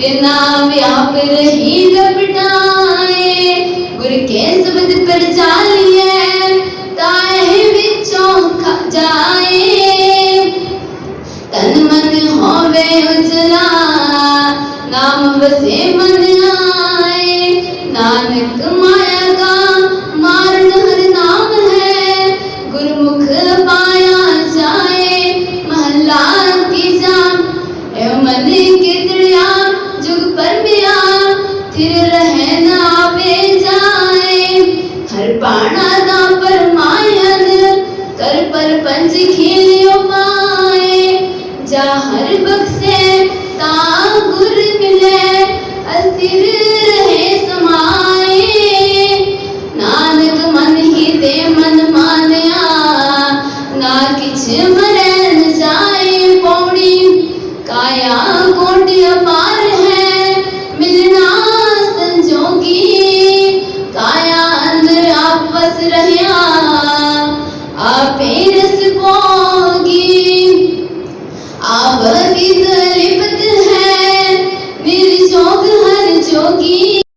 के नाम आप रही रपटाए गुर के शब्द पर चालिए ताहे विचों खा जाए। तन मन होवे उजला, नाम बसे मन आए। नानक माया फिर रहना बेजाए हर पाणा दा परमायन कर पर पंज खेलियो माए। जा हर बक्से ता गुर मिले, अस्थिर रहे समाए। नानक मन ही ते मन मानया, ना किछ मरे न जाए पौड़ी। काया कोटिया अपाए apenas pode